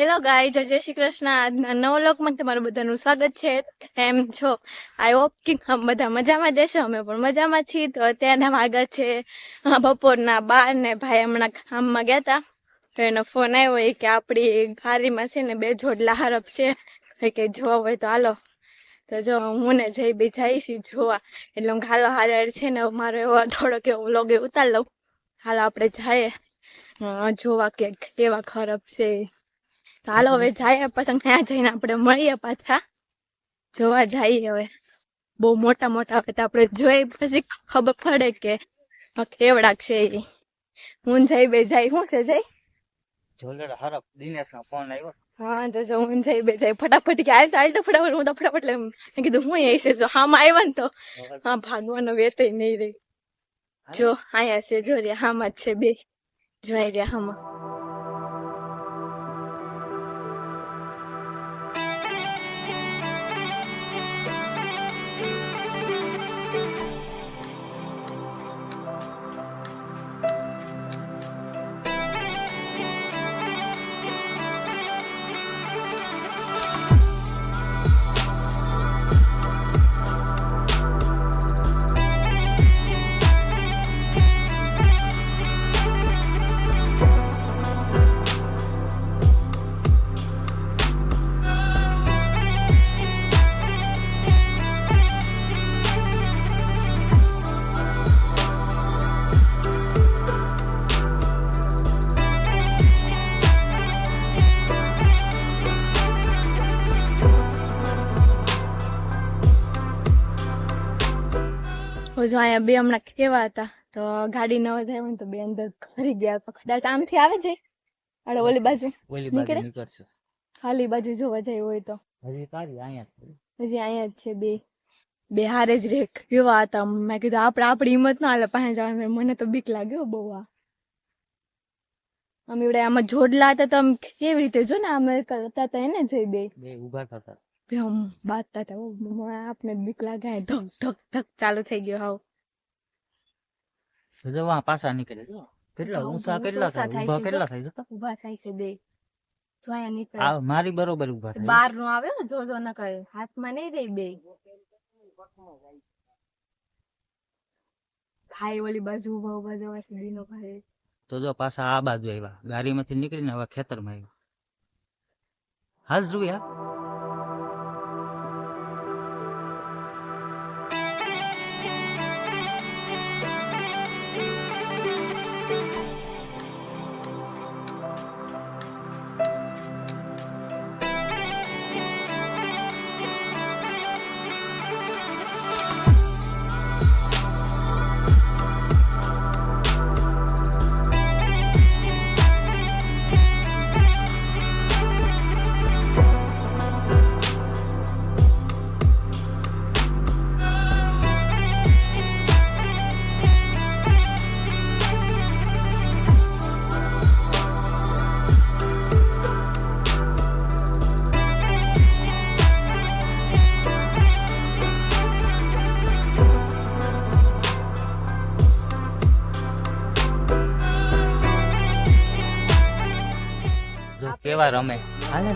Hello ગાય જય શ્રી કૃષ્ણ. નવો લોકમાં તમારું બધાનું સ્વાગત છે. એમ છો? આઈ હોપ કે બધા મજામાં જશે અમે પણ મજામાં છીએ. તો અત્યારના વાગા છે બપોરના બાર ને ભાઈ હમણાં કામમાં ગયા હતા એનો ફોન આવ્યો કે આપણી ગાડીમાં છે ને બે જોડલા હરફ છે. કે જોવા હોય તો હાલો. તો જો હું ને જઈ બે જઈશી જોવા. એટલે હું હાલો હાલ છે ને મારો એવો થોડો એવો વ્લોગ ઉતાર લઉં. હાલો આપણે જઈએ. જોવા કે કેવા ખરાબ છે. તો હાલો હવે જાય પછી ત્યાં જઈને આપણે મળીએ પાછા. જોવા જઈએ હવે. બહુ મોટા મોટા હવે તો આપણે જોઈ પછી ખબર પડે કે આ કેવડા છે એ. હું જઈ બે જાય શું છે જઈ? જોલર હરફ દિનેશ નો ફોન આવ્યો. હા તો જો હું જઈ બે જાય ફટાફટ કે હાલ ચાલ તો ફટાફટ હું તો ફટાફટ મેં કીધું હું અહીં છે જો હામાં આવ્યા ને તો. હા. ભાગવાનો વેતય નહીં રહી. જો અહીંયા છે જો રે હામાં જ છે બે. જોઈ રહ્યા હામાં. જો અહીંયા બે હમણાં કેવા હતા તો ગાડી ન વધારે તો બે અંદર ખરી ગયા તો કદાચ આમથી આવે છે. અરે ઓલી બાજુ ઓલી નીકળે? ખાલી બાજુ જોવા જાય હોય તો. હજી તારી અહીંયા. હજી અહીંયા જ છે બે. બે હારે જ રે કેવા હતા? મેં કીધું આપણે આપણી હિંમત ના હાલે પાસે જવા મને તો બીક લાગ્યો બહુ આ. અમે એવડે આમાં જોડલા હતા તો આમ કેવી રીતે? જો ને અમે કરતા હતા એને જઈ બે. બે ઊભા થતા. ઓ, મને આપને બીક લાગે. આ ધક ધક ધક ચાલુ થઈ ગયો હાવ. તો જો પાછા નીકળે જો. કેટલા ઊંચા કેટલા થાય? ઊભા કેટલા થાય જતા ઊભા થાય છે બે. જોયા નીકળે. આ મારી બરોબર ઊભા થાય બાર નો આવે જો જો ન કરે હાથમાં નહીં રહી બે. ભાઈ ઓલી બાજુ ઊભા ઊભા જવા છે દીનો ભાઈ. તો જો પાછા આ બાજુ આવ્યા. ગાડીમાંથી નીકળીને હવે ખેતરમાં આવ્યા. હાલ જોયા. કેવા રમે? હાલે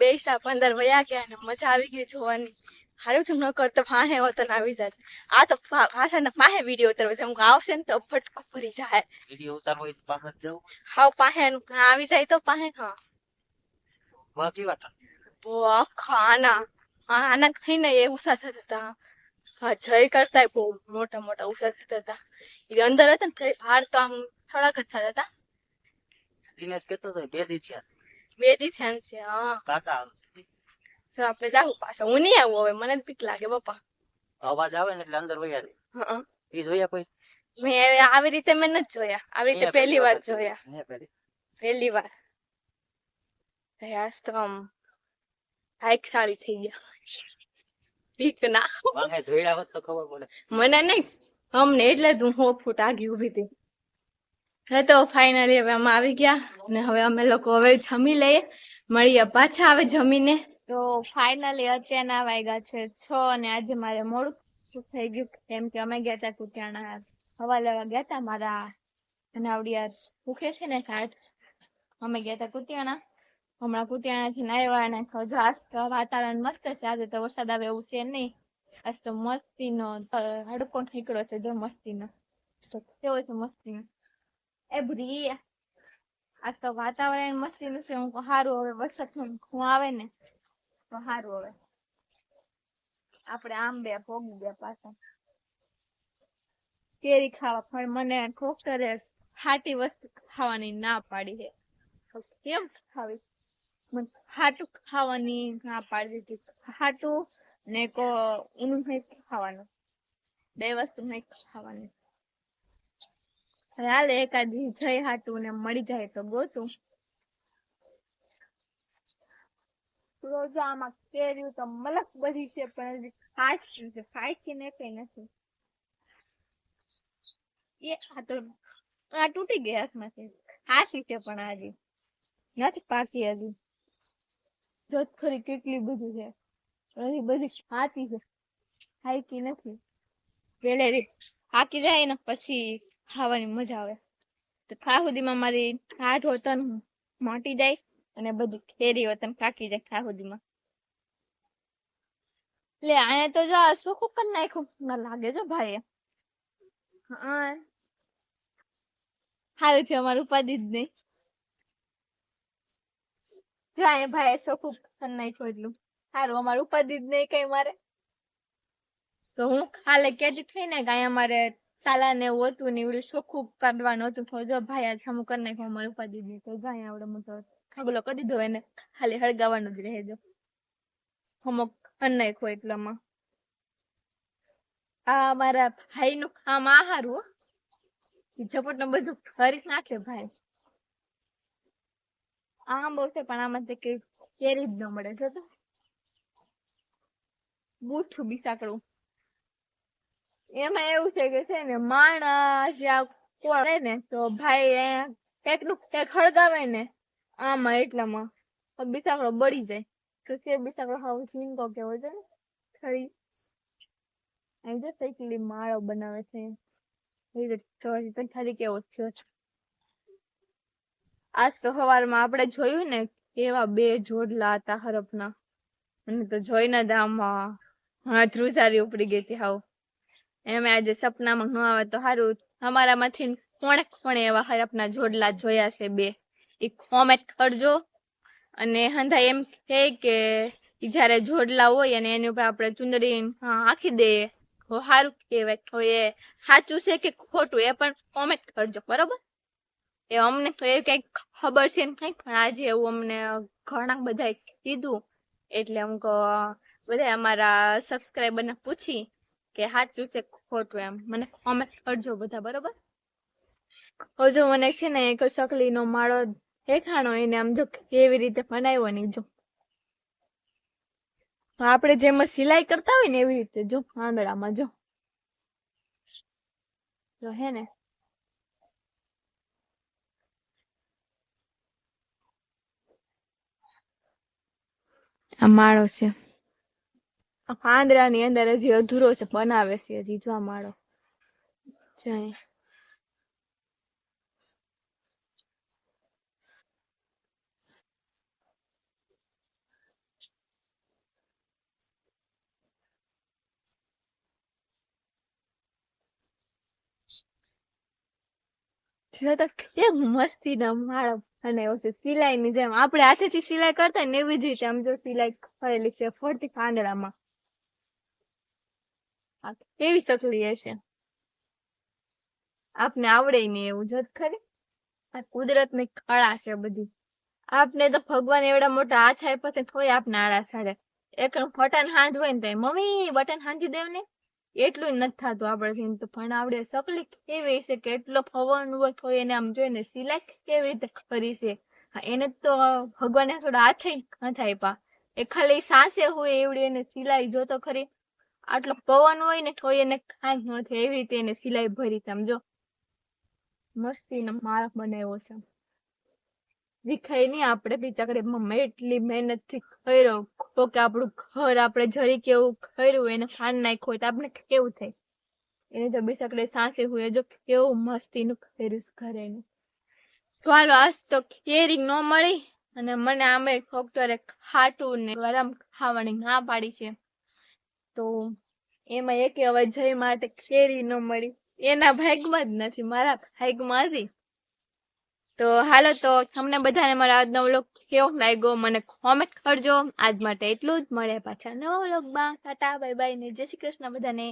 બેસા પંદર વયા ગયા અને મજા આવી ગઈ જોવાની. હારું છું ન કરતો ફાહે હોતો ને આવી જાત. આ તો ભાષાના પાહે વીડિયો ઉતરવે છે હું આવશે ને તો ફટકો ભરી જાય. વીડિયો ઉતારવો હોય તો પાછળ જવું હાવ પાહે આવી જાય તો પાહે હા. વાહ કેવા હતા બહુ ખાના. આના ખાઈને એ ઉષા થતા હતા. હા જય કરતા બહુ મોટા મોટા ઉષા થતા હતા. એ અંદર હતા ને તો ભાર તો આમ થોડાક જ થતા હતા. દિનેશ કેતો હતો બે દી થયા બે દી છે હા. પાછા આવશે તો આપણે જાવું પાછા. હું નહીં આવું હવે મને જ બીક લાગે પપ્પા. અવાજ આવે ને એટલે અંદર વયા હા એ જોયા કોઈ? મેં આવી રીતે મેં નથી જોયા. આવી રીતે પહેલી વાર જોયા. પહેલી. વાર. આજ તો આમ ભાગશાળી થઈ ગયા. બીક ના. વાંહે તો ખબર પડે. મને નહીં. અમને એટલે જ હું ફૂટ આગી ઊભી હતી તો ફાઇનલી હવે અમે આવી ગયા ને હવે અમે લોકો હવે જમી લઈએ. મળીએ પાછા હવે જમીને. તો ફાઇનલી અત્યારના વાગ્યા છે છ અને આજે મારે મોડું શું થઈ ગયું? કેમ કે અમે ગયા હતા કુતિયાણા હવા લેવા ગયા હતા મારા નાવડિયા ભૂખે છે ને કાટ અમે ગયા હતા કુટિયાણા હમણાં કુટિયાણા થી આવ્યા અને હજુ આજ તો વાતાવરણ મસ્ત છે. આજે તો વરસાદ આવે એવું છે નહીં. આજ તો મસ્તીનો હડકો નીકળ્યો છે જો મસ્તીનો કેવો છે મસ્તીનો? એ ભરી આ તો વાતાવરણ મસ્તીનું છે હું સારું હવે વરસાદ હું આવે ને, તો સારું હવે. આપણે આમ બે, ભોગી ગયા પાછા. કેરી ખાવા પણ મને ડોક્ટરે ખાટી વસ્તુ ખાવાની ના પાડી છે. કેમ ખાવી? મને ખાટું ખાવાની ના પાડી દીધી ખાટું ને કો ઊનું ખાવાનું. બે વસ્તુ નહીં ખાવાની. હાલ એકાદ જઈ હાટું ને મળી જાય તો ગોતું. રોજ આમાં કેર્યું તો મલક બધી છે, પણ હાસ્યું છે ફાસ્ટ ને કઈ નથી. એ આ તો આ તૂટી ગયા હાથમાંથી. હાસી છે પણ આજે. નથી પાસી હજી. જોત ખરી કેટલી બધી છે. હજી બધી હાથી છે. હાઈકી નથી. પેલે હાકી જાય ને પછી ખાવાની મજા આવે. તો ખા સુધીમાં મારી હાથ હોતન મોટી જાય અને બધું કેરી હોતન પાકી જાય ખા સુધીમાં. લે આયા તો જો સુખું કરી નાખ્યું. મને લાગે જો ભાઈ હા. સારું છે, અમારું ઉપાધિ જ નહીં. જાય ભાઈ ચોખ્ખું કરી નાખ્યું એટલું. સારું અમારું ઉપાધિ જ નહીં કઈ મારે. તો હું ખાલે કેટલી થઈ ને અમારે સાલા ને એવું હતું ને એવું ચોખ્ખું કાઢવાનું હતું. તો જો ભાઈ આ સામું કરી નાખ્યું, અમારું ઉપાધિ દીધી. તો ભાઈ આવડે મોટો ખગલો કરી દીધો એને. ખાલી હળગાવાનું જ રહેજો. અમુક કરી નાખ્યો એટલામાં. આ મારા ભાઈ નું કામ આ હારું ઝપટ ને બધું ફરી નાખે ભાઈ. આમ બહુ છે, પણ આમાં કે કેરી જ ન મળે. છે તો બૂઠું બિસાકડું. એમાં એવું છે કે છે ને માણસ યા ને, તો ભાઈ અહીંયા નું કંઈક હળગાવે ને, આમાં એટલામાં. બિસાકડો બળી જાય. તો તે બિસાકડો હાવ ઝીંકો કેવો છે ને, ખરી. અહીં જો સાયકલી માળો બનાવે છે. હજી કેવો છે. આજ તો સવારમાં આપણે જોયું ને કેવા બે જોડલા હતા હરફના. અને તો જોઈને જ આમ હાથ રૂસારી ઉપડી ગઈ હતી હાવ. એમ આજે સપનામાં ન આવે તો સારું અમારામાંથી કોણે કોણે એવા હરપના જોડલા જોયા છે બે. એ કોમેન્ટ કરજો. અને હંધા એમ કહે કે જ્યારે જોડલા હોય અને એની ઉપર આપણે ચુંદડી આખી દઈએ સારું કહેવાય. તો એ સાચું છે કે ખોટું એ પણ કોમેન્ટ કરજો, બરોબર? એ અમને તો એ કંઈક ખબર છે ને કંઈક, પણ આજે એવું અમને ઘણા બધા કીધું. એટલે અમુક બધા અમારા સબસ્ક્રાઈબર ને પૂછી કે સાચું છે ખોટું એમ. મને કોમેન્ટ કરજો બધા, બરોબર? હજુ મને છે ને એક સકલી નો માળો દેખાણો એને આમ જો કેવી રીતે બનાવ્યો ને જો. આપણે જેમ સિલાઈ કરતા હોય ને એવી રીતે જો આંગળામાં જો. જો હે ને. આ માળો છે. પાંદરાની અંદર હજી અધૂરો છે બનાવે છે હજી જોવા માળો. જાય. જોતા કેમ મસ્તી ના માળો અને છે? સિલાઈ ની જેમ. આપણે હાથેથી સિલાઈ કરતા ને એવી જ રીતે. આમ જો સિલાઈ કરેલી છે ફરતી પાંદડામાં. કેવી સકલી હશે? આપને આવડે નહીં એવું જો ખરી? આ કુદરતની કળા છે બધી. આપને તો ભગવાન એવડા મોટા હાથ આપ્યા છે તોય આપને આળા સાડે. એક બટન હાંજ હોય ને મમ્મી, બટન હાંજી દેવ ને. એટલું નથી થતું આપડે તો, પણ આવડે સકલી કેવી છે કેટલો ફવન હોય તો એને આમ જોઈને સિલાઈ કેવી રીતે કરી છે? એને તો ભગવાને થોડા હાથે નથી આપ્યા. એ ખાલી સાસે હોય એવડી એને સિલાઈ જોતો ખરી. આટલો પવન હોય ને તો એને કાંઈ નથી એવી રીતે એને સિલાઈ ભરી સમજો. મસ્તીનો માળા બનાવ્યો છે. વિખાય નહીં આપણે બિચારે મમ્મી એટલી મહેનતથી કર્યો. તો કે આપણું ઘર આપણે જરી કેવું કર્યું, એને ખાંડ નાખ્યું હોય તો આપણે કેવું થાય? એને તો બિચારે સાસે હોય જો કેવું મસ્તીનું કર્યું ઘરે તો હાલો, આજ તો કેરી ન મળી અને મને આમે ડોક્ટરે ખાટું ને ગરમ ખાવાની ના પાડી છે. તો એમાં એક હવે જય માટે ખેરી ન મળી. એના ભાગમાં જ નથી, મારા ભાગમાં હતી તો હાલો, તો તમને બધાને મારા આજનો વ્લોગ કેવો લાગ્યો મને કોમેન્ટ કરજો. આજ માટે એટલું જ. મળે પાછા નવો વ્લોગમાં. ટાટા બાય બાય ને જય શ્રી કૃષ્ણ બધાને.